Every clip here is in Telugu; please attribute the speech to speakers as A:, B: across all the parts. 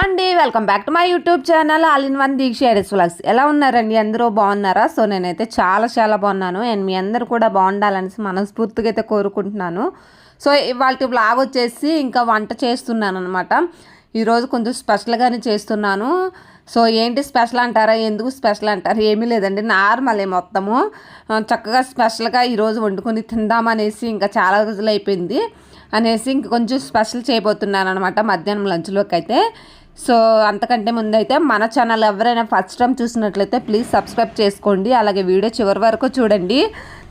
A: అండి welcome back to my YouTube channel all in one Deeksha edits vlogs ఎలా ఉన్నారండి? అందరూ బాగున్నారా? సో నేనైతే చాలా చాలా బాగున్నాను. అండ్ మీ అందరూ కూడా బాగుండాలనేసి మనస్ఫూర్తిగా అయితే కోరుకుంటున్నాను. సో ఇవాళ బ్లాగ్ వచ్చేసి ఇంకా వంట చేస్తున్నాను అనమాట ఈరోజు కొంచెం స్పెషల్గానే చేస్తున్నాను. సో ఏంటి స్పెషల్ అంటారా? ఎందుకు స్పెషల్ అంటారు? ఏమీ లేదండి. నార్మలే మొత్తము. చక్కగా స్పెషల్గా ఈరోజు వండుకొని తిందామనేసి ఇంకా చాలా రోజులు అయిపోయింది. అనేసి ఇంక కొంచెం స్పెషల్ చేయబోతున్నాను అనమాట మధ్యాహ్నం లంచ్లోకి అయితే. సో అంతకంటే ముందైతే మన ఛానల్ ఎవరైనా ఫస్ట్ టైం చూసినట్లయితే ప్లీజ్ సబ్స్క్రైబ్ చేసుకోండి. అలాగే వీడియో చివరి వరకు చూడండి.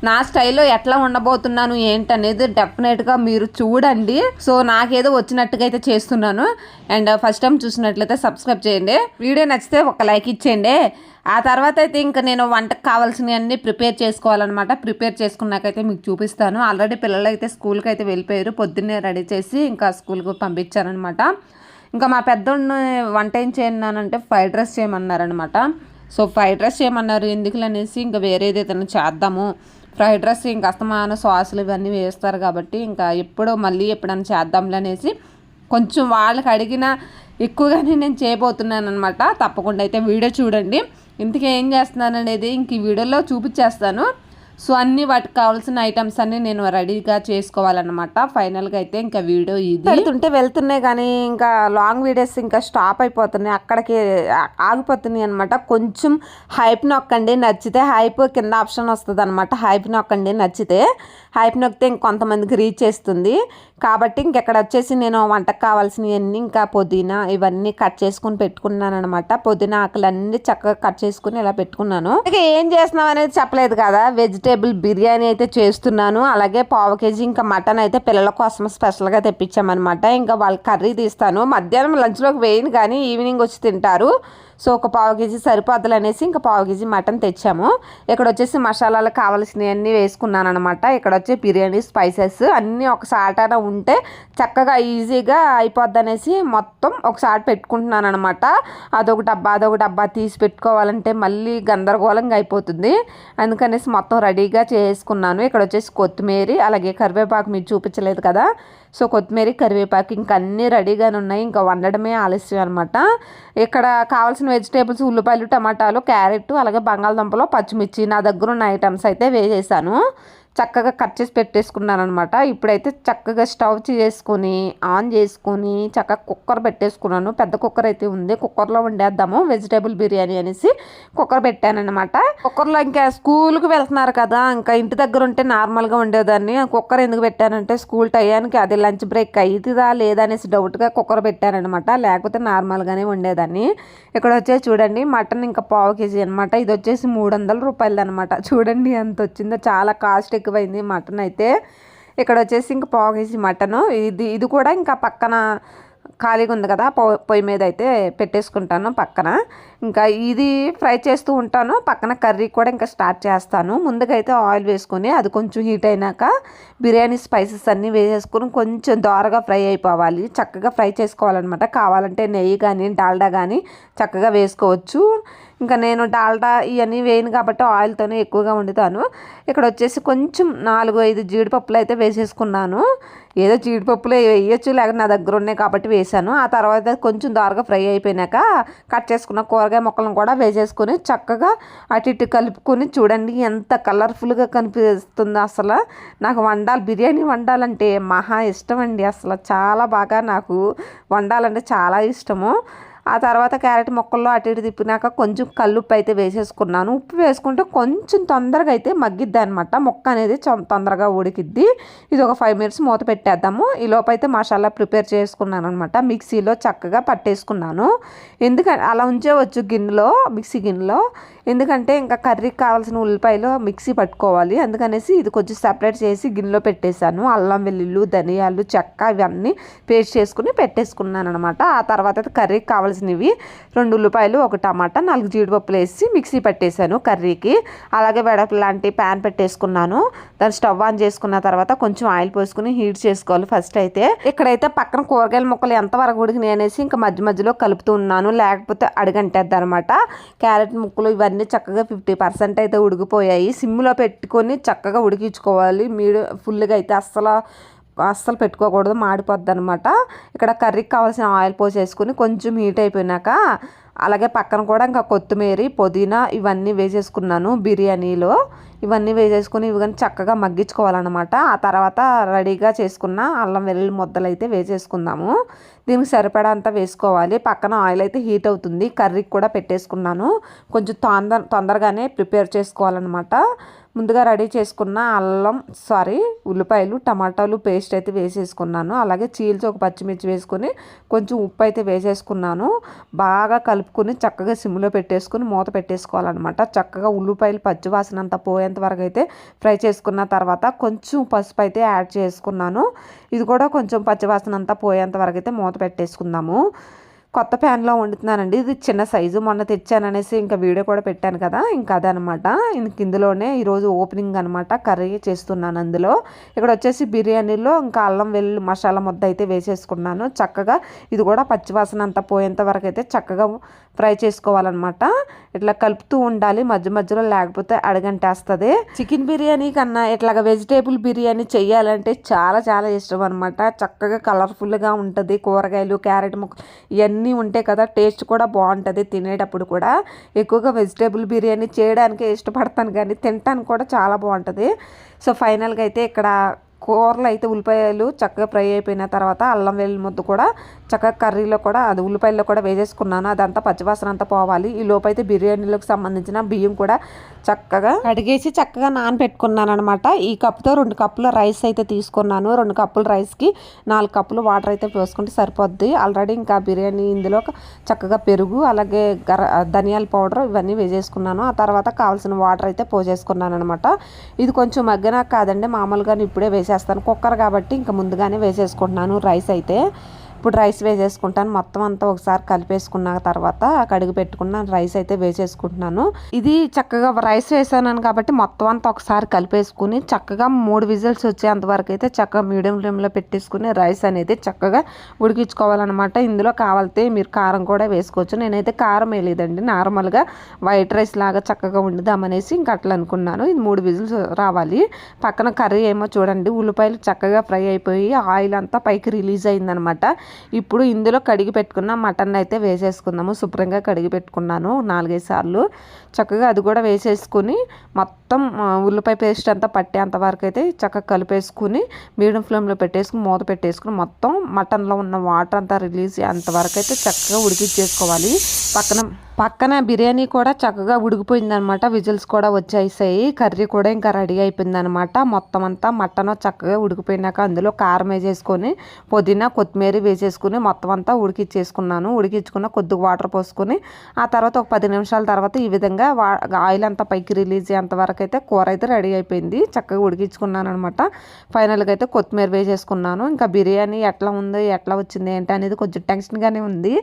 A: నా స్టైల్లో ఎట్లా ఉండబోతున్నాను ఏంటనేది డెఫినెట్గా మీరు చూడండి. సో నాకేదో వచ్చినట్టుగా అయితే చేస్తున్నాను. అండ్ ఫస్ట్ టైం చూసినట్లయితే సబ్స్క్రైబ్ చేయండి. వీడియో నచ్చితే ఒక లైక్ ఇచ్చేయండి. ఆ తర్వాత అయితే ఇంకా నేను వంటకు కావాల్సినవన్నీ ప్రిపేర్ చేసుకోవాలన్నమాట. ప్రిపేర్ చేసుకున్నాకైతే మీకు చూపిస్తాను. ఆల్రెడీ పిల్లలు అయితే స్కూల్కి అయితే వెళ్ళిపోయారు. పొద్దున్నే రెడీ చేసి ఇంకా స్కూల్కి పంపించారనమాట ఇంకా మా పెద్దోడిని వంట ఏం చేయన్నానంటే ఫ్రైడ్ రైస్ చేయమన్నారనమాట సో ఫ్రైడ్ రైస్ చేయమన్నారు. ఎందుకులనేసి ఇంకా వేరేది ఏదైనా చేద్దాము. ఫ్రైడ్ రైస్ ఇంకా అస్తమాన సాసులు ఇవన్నీ వేస్తారు కాబట్టి ఇంకా ఎప్పుడో మళ్ళీ ఎప్పుడైనా చేద్దాంలే అనేసి కొంచెం వాళ్ళకి అడిగిన ఎక్కువగానే నేను చేయబోతున్నాను అనమాట తప్పకుండా అయితే వీడియో చూడండి. ఇంతకీ ఏం చేస్తున్నాను అనేది ఇంక ఈ వీడియోలో చూపించేస్తాను. సో అన్ని వాటికి కావాల్సిన ఐటమ్స్ అన్ని నేను రెడీగా చేసుకోవాలన్నమాట. ఫైనల్గా అయితే ఇంకా వీడియో ఇది. వెళ్తుంటే వెళ్తున్నాయి కానీ ఇంకా లాంగ్ వీడియోస్ ఇంకా స్టాప్ అయిపోతున్నాయి. అక్కడికి ఆగిపోతున్నాయి అనమాట కొంచెం హైప్ నొక్కండి. నచ్చితే హైప్ కింద ఆప్షన్ వస్తుంది అనమాట హైప్ నొక్కండి నచ్చితే హైప్ నొక్కితే ఇంకొంతమందికి రీచ్ చేస్తుంది. కాబట్టి ఇంకెక్కడ వచ్చేసి నేను వంటకు కావాల్సినవన్నీ ఇంకా పుదీనా ఇవన్నీ కట్ చేసుకుని పెట్టుకున్నాను అనమాట పుదీనా ఆకులన్నీ చక్కగా కట్ చేసుకుని ఇలా పెట్టుకున్నాను. ఇక ఏం చేస్తున్నాం అనేది చెప్పలేదు కదా. వెజిటేబుల్ బిర్యానీ అయితే చేస్తున్నాను. అలాగే పావు కేజీ ఇంకా మటన్ అయితే పిల్లల కోసం స్పెషల్గా తెప్పించామన్నమాట. ఇంకా వాళ్ళ కర్రీ తీస్తాను. మధ్యాహ్నం లంచ్లోకి వేయను కానీ ఈవినింగ్ వచ్చి తింటారు. సో ఒక పావు కేజీ సరిపోద్దులు అనేసి ఇంకా పావు కేజీ మటన్ తెచ్చాము. ఇక్కడ వచ్చేసి మసాలాలు కావాల్సినవన్నీ వేసుకున్నాను అనమాట ఇక్కడ వచ్చి బిర్యానీ స్పైసెస్ అన్నీ ఒకసాట ఉంటే చక్కగా ఈజీగా అయిపోద్ది అనేసి మొత్తం ఒకసారి పెట్టుకుంటున్నాను అనమాట అదొక డబ్బా అదొక డబ్బా తీసి పెట్టుకోవాలంటే మళ్ళీ గందరగోళంగా అయిపోతుంది. అందుకనేసి మొత్తం రెడీగా చేసుకున్నాను. ఇక్కడ వచ్చేసి కొత్తిమీర అలాగే కరివేపాకు మీరు చూపించలేదు కదా. సో కొత్తిమీర కరివేపాకు ఇంకా అన్నీ రెడీగానే ఉన్నాయి. ఇంకా వండడమే ఆలస్యం అనమాట ఇక్కడ కావాల్సిన వెజిటేబుల్స్ ఉల్లిపాయలు టమాటాలు క్యారెట్ అలాగే బంగాళదుంపలు పచ్చిమిర్చి నా దగ్గర ఉన్న ఐటమ్స్ అయితే వేసేసాను. చక్కగా కట్ చేసి పెట్టేసుకున్నాను అనమాట ఇప్పుడైతే చక్కగా స్టవ్ చేసుకొని ఆన్ చేసుకొని చక్కగా కుక్కర్ పెట్టేసుకున్నాను. పెద్ద కుక్కర్ అయితే ఉంది. కుక్కర్లో వండేద్దాము. వెజిటేబుల్ బిర్యానీ అనేసి కుక్కర్ పెట్టానమాట కుక్కర్లో ఇంకా స్కూల్కి వెళ్తున్నారు కదా ఇంకా ఇంటి దగ్గర ఉంటే నార్మల్గా ఉండేదాన్ని కుక్కర్ ఎందుకు పెట్టానంటే స్కూల్ టయానికి అది లంచ్ బ్రేక్ అయితుందా లేదా అనేసి డౌట్గా కుక్కర్ పెట్టానమాట లేకపోతే నార్మల్గానే ఉండేదాన్ని ఇక్కడ వచ్చేసి చూడండి మటన్ ఇంకా పావు కేజీ అనమాట ఇది వచ్చేసి మూడు వందల రూపాయలు అనమాట చూడండి ఎంత వచ్చిందో. చాలా కాస్ట్ ఎక్కువైంది మటన్ అయితే. ఇక్కడ వచ్చేసి ఇంకా పావు కేజీ మటను. ఇది ఇది కూడా ఇంకా పక్కన ఖాళీగా ఉంది కదా పొ- పొయ్యి మీద అయితే పెట్టేసుకుంటాను పక్కన. ఇంకా ఇది ఫ్రై చేస్తూ ఉంటాను. పక్కన కర్రీ కూడా ఇంకా స్టార్ట్ చేస్తాను. ముందుగా అయితే ఆయిల్ వేసుకొని అది కొంచెం హీట్ అయినాక బిర్యానీ స్పైసెస్ అన్నీ వేసేసుకొని కొంచెం దోరగా ఫ్రై అయిపోవాలి. చక్కగా ఫ్రై చేసుకోవాలన్నమాట. కావాలంటే నెయ్యి కానీ డాల్డా కానీ చక్కగా వేసుకోవచ్చు. ఇంకా నేను డాల్డా ఇవన్నీ వేయను కాబట్టి ఆయిల్తోనే ఎక్కువగా వండుతాను. ఇక్కడ వచ్చేసి కొంచెం నాలుగు ఐదు జీడిపప్పులు అయితే వేసేసుకున్నాను. ఏదో జీడిపప్పులు వేయచ్చు లేక నా దగ్గర ఉన్నాయి కాబట్టి వేసాను ఆ తర్వాత కొంచెం దారుగా ఫ్రై అయిపోయినాక కట్ చేసుకున్న కూరగాయ ముక్కలను కూడా వేసేసుకొని చక్కగా అటు ఇటు కలుపుకొని చూడండి ఎంత కలర్ఫుల్గా కనిపిస్తుందో అసలు. నాకు వండాలి బిర్యానీ వండాలంటే మహా ఇష్టం అండి అసలు. చాలా బాగా నాకు వండాలంటే చాలా ఇష్టము. ఆ తర్వాత క్యారెట్ ముక్కల్లో అటు ఇటు తిప్పినాక కొంచెం కల్లుప్పు అయితే వేసేసుకున్నాను. ఉప్పు వేసుకుంటే కొంచెం తొందరగా అయితే మగ్గిద్ది అనమాట ముక్క అనేది తొందరగా ఉడికిద్ది. ఇది ఒక ఫైవ్ మినిట్స్ మూత పెట్టేద్దాము. ఈ లోపైతే అయితే మసాలా ప్రిపేర్ చేసుకున్నాను అనమాట మిక్సీలో చక్కగా పట్టేసుకున్నాను. ఎందుకంటే అలా ఉంచేవచ్చు గిన్నెలో మిక్సీ గిన్నెలో. ఎందుకంటే ఇంకా కర్రీకి కావాల్సిన ఉల్లిపాయలు మిక్సీ పట్టుకోవాలి. అందుకనేసి ఇది కొంచెం సపరేట్ చేసి గిన్నెలో పెట్టేశాను. అల్లం వెల్లుల్లు ధనియాలు చెక్క ఇవన్నీ పేస్ట్ చేసుకుని పెట్టేసుకున్నాను అనమాట ఆ తర్వాత కర్రీకి కావాల్సిన కావాల్సినవి. రెండు ఉల్లిపాయలు ఒక టమాటా నాలుగు జీడిపప్పులు వేసి మిక్సీ పెట్టేశాను కర్రీకి. అలాగే వెడపు లాంటి ప్యాన్ పెట్టేసుకున్నాను. దాని స్టవ్ ఆన్ చేసుకున్న తర్వాత కొంచెం ఆయిల్ పోసుకుని హీట్ చేసుకోవాలి ఫస్ట్ అయితే. ఇక్కడైతే పక్కన కూరగాయల ముక్కలు ఎంతవరకు ఉడికినాయి అనేసి ఇంకా మధ్య మధ్యలో కలుపుతూ ఉన్నాను. లేకపోతే అడుగంటేద్ది అనమాట క్యారెట్ ముక్కలు ఇవన్నీ చక్కగా ఫిఫ్టీ పర్సెంట్ అయితే ఉడికిపోయాయి. సిమ్లో పెట్టుకొని చక్కగా ఉడికించుకోవాలి. మీడియం ఫుల్గా అయితే అస్సలు అస్సలు పెట్టుకోకూడదు మాడిపోద్ది అనమాట ఇక్కడ కర్రీకి కావాల్సిన ఆయిల్ పోసేసుకుని కొంచెం హీట్ అయిపోయినాక అలాగే పక్కన కూడా ఇంకా కొత్తిమీర పుదీనా ఇవన్నీ వేసేసుకున్నాను బిర్యానీలో. ఇవన్నీ వేసేసుకుని ఇవి కానీ చక్కగా మగ్గించుకోవాలన్నమాట. ఆ తర్వాత రెడీగా చేసుకున్న అల్లం వెల్లుల్లి ముద్దలు అయితే వేసేసుకుందాము. దీనికి సరిపడా అంతా వేసుకోవాలి. పక్కన ఆయిల్ అయితే హీట్ అవుతుంది. కర్రీకి కూడా పెట్టేసుకున్నాను. కొంచెం తొందర తొందరగానే ప్రిపేర్ చేసుకోవాలన్నమాట. ముందుగా రెడీ చేసుకున్న అల్లం సారీ ఉల్లిపాయలు టమాటాలు పేస్ట్ అయితే వేసేసుకున్నాను. అలాగే చీల్చి ఒక పచ్చిమిర్చి వేసుకొని కొంచెం ఉప్పు అయితే వేసేసుకున్నాను. బాగా కలుపుకొని చక్కగా సిమ్లో పెట్టేసుకుని మూత పెట్టేసుకోవాలన్నమాట. చక్కగా ఉల్లిపాయలు పచ్చివాసన అంతా పోయేంత వరకు అయితే ఫ్రై చేసుకున్న తర్వాత కొంచెం పసుపు అయితే యాడ్ చేసుకున్నాను. ఇది కూడా కొంచెం పచ్చివాసన అంతా పోయేంత వరకు అయితే మూత పెట్టేసుకుందాము. కొత్త ప్యాన్లో వండుతున్నానండి. ఇది చిన్న సైజు. మొన్న తెచ్చాను అనేసి ఇంకా వీడియో కూడా పెట్టాను కదా. ఇంకా అదనమాట. ఇంక ఇందులోనే ఈరోజు ఓపెనింగ్ అనమాట కర్రీ చేస్తున్నాను అందులో. ఇక్కడ వచ్చేసి బిర్యానీలో ఇంకా అల్లం వెల్లుల్లి మసాలా ముద్ద అయితే వేసేసుకున్నాను. చక్కగా ఇది కూడా పచ్చివాసన అంతా పోయేంత వరకు అయితే చక్కగా ఫ్రై చేసుకోవాలన్నమాట. ఇట్లా కలుపుతూ ఉండాలి. మధ్య మధ్యలో లేకపోతే అడగంటేస్తుంది. చికెన్ బిర్యానీ కన్నా ఇట్లాగ వెజిటేబుల్ బిర్యానీ చేయాలంటే చాలా చాలా ఇష్టం అనమాట చక్కగా కలర్ఫుల్గా ఉంటుంది. కూరగాయలు క్యారెట్ ముక్క ఇవన్నీ ఉంటాయి కదా టేస్ట్ కూడా బాగుంటుంది తినేటప్పుడు కూడా. ఎక్కువగా వెజిటేబుల్ బిర్యానీ చేయడానికే ఇష్టపడతాను కానీ తినటానికి కూడా చాలా బాగుంటుంది. సో ఫైనల్గా అయితే ఇక్కడ కూరలు అయితే ఉల్లిపాయలు చక్కగా ఫ్రై అయిపోయిన తర్వాత అల్లం వెల్లుల్లి ముద్ద కూడా చక్కగా కర్రీలో కూడా అది ఉల్లిపాయల్లో కూడా వేసేసుకున్నాను. అదంతా పచ్చివాసన అంతా పోవాలి. ఈ లోపైతే అయితే సంబంధించిన బియ్యం కూడా చక్కగా కడిగేసి చక్కగా నానబెట్టుకున్నాను అనమాట ఈ కప్పుతో రెండు కప్పుల రైస్ అయితే తీసుకున్నాను. రెండు కప్పుల రైస్కి నాలుగు కప్పులు వాటర్ అయితే పోసుకుంటే సరిపోద్ది. ఆల్రెడీ ఇంకా బిర్యానీ ఇందులో చక్కగా పెరుగు అలాగే గర ధనియాల పౌడర్ ఇవన్నీ వేసేసుకున్నాను. ఆ తర్వాత కావాల్సిన వాటర్ అయితే పోసేసుకున్నాను అనమాట ఇది కొంచెం మగ్గన కాదండి మామూలుగా ఇప్పుడే వేసేస్తాను కుక్కర్ కాబట్టి ఇంకా ముందుగానే వేసేసుకుంటున్నాను. రైస్ అయితే ఇప్పుడు రైస్ వేసేసుకుంటాను. మొత్తం అంతా ఒకసారి కలిపేసుకున్న తర్వాత కడిగి పెట్టుకున్న రైస్ అయితే వేసేసుకుంటున్నాను. ఇది చక్కగా రైస్ వేసాను కాబట్టి మొత్తం అంతా ఒకసారి కలిపేసుకుని చక్కగా మూడు విజిల్స్ వచ్చేంత వరకు అయితే చక్కగా మీడియం ఫ్లేమ్లో పెట్టేసుకుని రైస్ అనేది చక్కగా ఉడికించుకోవాలన్నమాట. ఇందులో కావాలితే మీరు కారం కూడా వేసుకోవచ్చు. నేనైతే కారం వేయలేదండి. నార్మల్గా వైట్ రైస్ లాగా చక్కగా వండుదామనేసి ఇంక అట్లా అనుకున్నాను. ఇది మూడు విజిల్స్ రావాలి. పక్కన కర్రీ ఏమో చూడండి. ఉల్లిపాయలు చక్కగా ఫ్రై అయిపోయి ఆయిల్ అంతా పైకి రిలీజ్ అయిందనమాట ఇప్పుడు ఇందులో కడిగి పెట్టుకున్న మటన్ అయితే వేసేసుకుందాము. శుభ్రంగా కడిగి పెట్టుకున్నాను నాలుగైదు సార్లు. చక్కగా అది కూడా వేసేసుకుని మొత్తం ఉల్లిపాయ పేస్ట్ అంతా పట్టేంత వరకు అయితే చక్కగా కలిపేసుకుని మీడియం ఫ్లేమ్లో పెట్టేసుకుని మూత పెట్టేసుకుని మొత్తం మటన్లో ఉన్న వాటర్ అంతా రిలీజ్ అంతవరకు అయితే చక్కగా ఉడికించేసుకోవాలి పక్కన పక్కన బిర్యానీ కూడా చక్కగా ఉడికిపోయిందనమాట. విజిల్స్ కూడా వచ్చేసాయి. కర్రీ కూడా ఇంకా రెడీ అయిపోయిందనమాట. మొత్తం అంతా మటన్ చక్కగా ఉడికిపోయినాక అందులో కారం వేసేసుకొని పుదీనా కొత్తిమీర వేసేసుకుని మొత్తం అంతా ఉడికిచ్చేసుకున్నాను. ఉడికించుకున్న కొద్దిగా వాటర్ పోసుకొని ఆ తర్వాత ఒక పది నిమిషాల తర్వాత ఈ విధంగా ఆయిల్ అంతా పైకి రిలీజ్ అయ్యేంత వరకు అయితే కూర అయితే రెడీ అయిపోయింది. చక్కగా ఉడికించుకున్నాను అనమాట ఫైనల్గా అయితే కొత్తిమీర వేసేసుకున్నాను. ఇంకా బిర్యానీ ఎట్లా ఉంది ఎట్లా వచ్చింది ఏంటి అనేది కొంచెం టెన్షన్గానే ఉంది.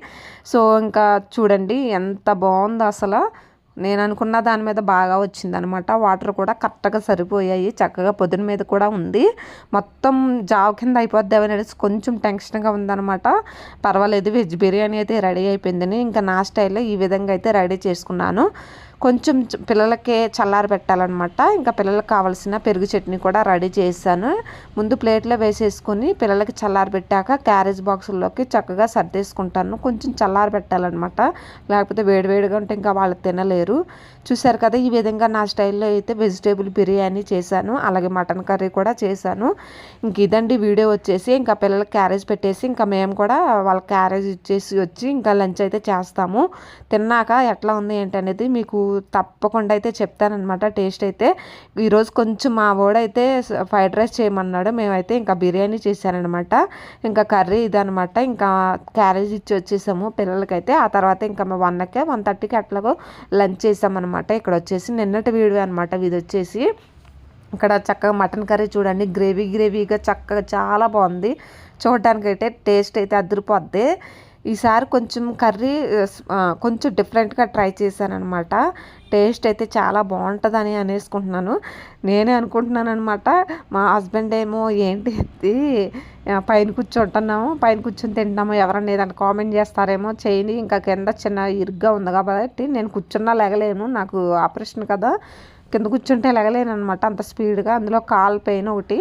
A: సో ఇంకా చూడండి ఎంత అంత బాగుంది అసలు. నేను అనుకున్న దాని మీద బాగా వచ్చిందనమాట. వాటర్ కూడా కరెక్ట్గా సరిపోయాయి. చక్కగా పొద్దున మీద కూడా ఉంది. మొత్తం జావ్ కింద అయిపోద్ది అనేసి కొంచెం టెన్షన్గా ఉందనమాట. పర్వాలేదు వెజ్ బిర్యానీ అయితే రెడీ అయిపోయిందని. ఇంకా నా స్టైల్లో ఈ విధంగా అయితే రెడీ చేసుకున్నాను. కొంచెం పిల్లలకే చల్లారి పెట్టాలన్నమాట. ఇంకా పిల్లలకు కావాల్సిన పెరుగు చట్నీ కూడా రెడీ చేశాను. ముందు ప్లేట్లో వేసేసుకొని పిల్లలకి చల్లారి పెట్టాక క్యారేజ్ బాక్సుల్లోకి చక్కగా సర్దేసుకుంటాను. కొంచెం చల్లారి పెట్టాలన్నమాట. లేకపోతే వేడివేడిగా ఉంటే ఇంకా వాళ్ళు తినలేరు. చూసారు కదా ఈ విధంగా నా స్టైల్లో అయితే వెజిటేబుల్ బిర్యానీ చేశాను. అలాగే మటన్ కర్రీ కూడా చేశాను. ఇంక ఇదండి వీడియో వచ్చేసి. ఇంకా పిల్లలకి క్యారేజ్ పెట్టేసి ఇంకా మేము కూడా వాళ్ళ క్యారేజ్ ఇచ్చేసి వచ్చి ఇంకా లంచ్ అయితే చేస్తాము. తిన్నాక ఎట్లా ఉంది ఏంటనేది మీకు తప్పకుండా అయితే చెప్తానమాట టేస్ట్ అయితే ఈరోజు కొంచెం మా వాడైతే ఫ్రైడ్ రైస్ చేయమన్నాడు. మేమైతే ఇంకా బిర్యానీ చేశానమాట ఇంకా కర్రీ ఇదనమాట ఇంకా క్యారేజ్ ఇచ్చి వచ్చేసాము పిల్లలకైతే. ఆ తర్వాత ఇంకా మా వన్కే వన్ థర్టీకి అట్లాగో లంచ్ చేసామన్నమాట. ఇక్కడ వచ్చేసి నిన్నటి వీడియో అనమాట ఇది వచ్చేసి ఇక్కడ చక్కగా మటన్ కర్రీ చూడండి. గ్రేవీ గ్రేవీగా చక్కగా చాలా బాగుంది. చూడటానికైతే టేస్ట్ అయితే అదిరిపోద్ది. ఈసారి కొంచెం కర్రీ కొంచెం డిఫరెంట్గా ట్రై చేశాను అనమాట టేస్ట్ అయితే చాలా బాగుంటుందని అనేసుకుంటున్నాను. నేనే అనుకుంటున్నాను అనమాట మా హస్బెండ్ ఏమో ఏంటి పైన కూర్చుంటున్నాము పైన కూర్చొని తింటున్నాము ఎవరన్నా ఏదైనా కామెంట్ చేస్తారేమో చేయని ఇంకా కింద చిన్న ఇరుగ్గా ఉంది కాబట్టి నేను కూర్చున్నా లేగలేను నాకు ఆపరేషన్ కదా. కింద కూర్చుంటే ఎలాగలేనమాట అనమాట అంత స్పీడ్గా. అందులో కాల్ పెయిన్ ఒకటి.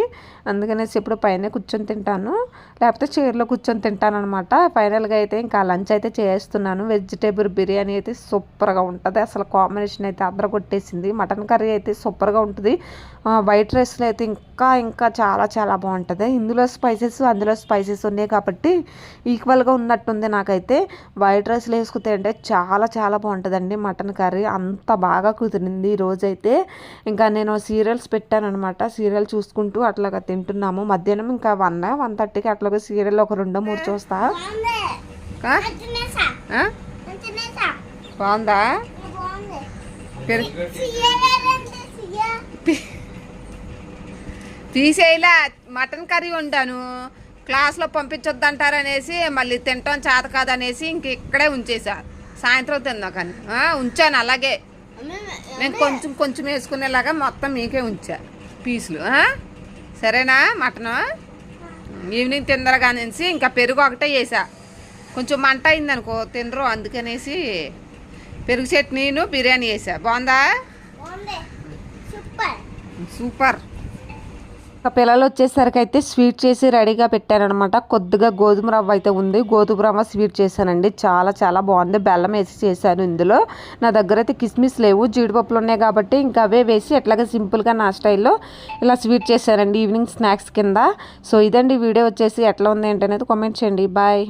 A: అందుకనేసి ఇప్పుడు పైన కూర్చొని తింటాను. లేకపోతే చైర్లో కూర్చొని తింటాను అనమాట ఫైనల్గా అయితే ఇంకా లంచ్ అయితే చేస్తున్నాను. వెజిటేబుల్ బిర్యానీ అయితే సూపర్గా ఉంటుంది. అసలు కాంబినేషన్ అయితే అద్దర కొట్టేసింది మటన్ కర్రీ అయితే సూపర్గా ఉంటుంది. వైట్ రైస్లో అయితే ఇంకా ఇంకా చాలా చాలా బాగుంటుంది. ఇందులో స్పైసెస్ అందులో స్పైసెస్ ఉన్నాయి కాబట్టి ఈక్వల్గా ఉన్నట్టుంది నాకైతే. వైట్ రైస్లో వేసుకుతే అంటే చాలా చాలా బాగుంటుందండి. మటన్ కర్రీ అంత బాగా కుదిరింది ఈ రోజైతే. ఇంకా నేను సీరియల్స్ పెట్టాను అనమాట సీరియల్ చూసుకుంటూ అట్లాగా తింటున్నాము. మధ్యాహ్నం ఇంకా వన్ వన్ థర్టీకి అట్లాగా సీరియల్ ఒక రెండో మూడు చూస్తా.
B: బాగుంది
A: ఆ?
B: తినేసా
A: ఆ?
B: తినేసా
A: బాగుందా
B: బాగుంది
A: పెరుగు
B: సియ్యలేదంటే సియ్య
A: తీసేయలా మటన్ కర్రీ వండాను. క్లాస్లో పంపించొద్దంటారనేసి మళ్ళీ తింటాం చేత కాదనేసి ఇంక ఇక్కడే ఉంచేసా. సాయంత్రం తిందాం కానీ. ఉంచాను అలాగే. నేను కొంచెం కొంచెం వేసుకునేలాగా మొత్తం మీకే ఉంచా పీసులు? సరేనా మటను? ఈవినింగ్ తిందరగానేసి ఇంకా పెరుగు ఒకటే వేసా. కొంచెం మంట అయిందనుకో తినరు అందుకనేసి పెరుగు చట్నీను బిర్యానీ వేసా. బాగుందా?
B: సూపర్.
A: పిల్లలు వచ్చేసరికి అయితే స్వీట్ చేసి రెడీగా పెట్టారనమాట కొద్దిగా గోధుమ రవ్వ అయితే ఉంది. గోధుమ రవ్వ స్వీట్ చేశానండి. చాలా చాలా బాగుంది. బెల్లం వేసి చేశాను ఇందులో. నా దగ్గర అయితే కిస్మిస్ లేవు. జీడిపప్పులు ఉన్నాయి కాబట్టి ఇంకా అవే వేసి ఎట్లాగా సింపుల్గా నా స్టైల్లో ఇలా స్వీట్ చేశానండి ఈవినింగ్ స్నాక్స్ కింద. సో ఇదండి. వీడియో వచ్చేసి ఎట్లా ఉంది ఏంటనేది కామెంట్ చేయండి. బాయ్.